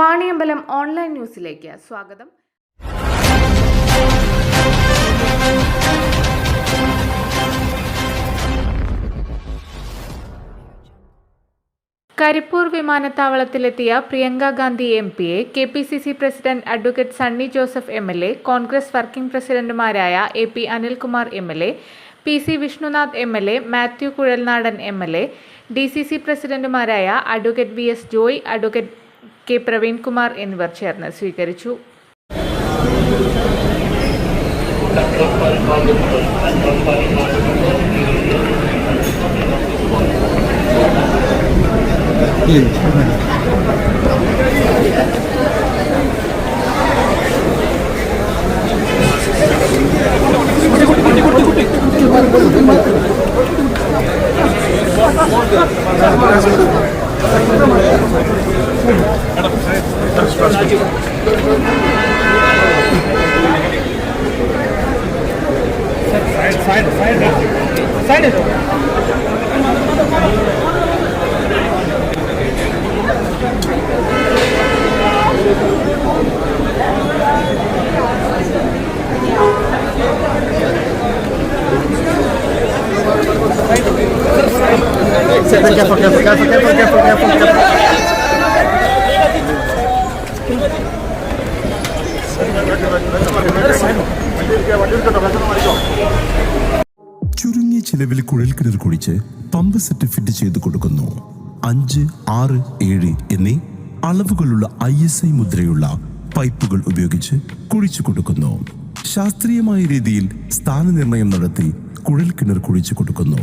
Vaniyambalam online ന്യൂസിലേക്ക് സ്വാഗതം. കരിപ്പൂർ വിമാനത്താവളത്തിലെത്തിയ പ്രിയങ്ക ഗാന്ധി എം പിയെ K P C C president advocate Sunny Joseph M L A Congress working പ്രസിഡന്റുമാരായ A P Anilkumar M L A P C Vishnunath M L A Mathew Kuzhalnadan M L A D C C പ്രസിഡന്റുമാരായ advocate V S Joy advocate K Praveenkumar എന്നിവർ ചേർന്ന് സ്വീകരിച്ചു. Side side side Careful, careful, careful, careful, careful, careful, careful. ചുരുങ്ങിയ ചിലവിൽ കുഴൽക്കിണർ കുഴിച്ച് pump set fit ചെയ്ത് കൊടുക്കുന്നു. അഞ്ച് ആറ് ഏഴ് എന്നീ അളവുകളുള്ള ഐ എസ് ഐ മുദ്രയുള്ള പൈപ്പുകൾ ഉപയോഗിച്ച് കുഴിച്ചു കൊടുക്കുന്നു. ശാസ്ത്രീയമായ രീതിയിൽ സ്ഥാനനിർണയം നടത്തി കുഴൽക്കിണർ കുഴിച്ചു കൊടുക്കുന്നു.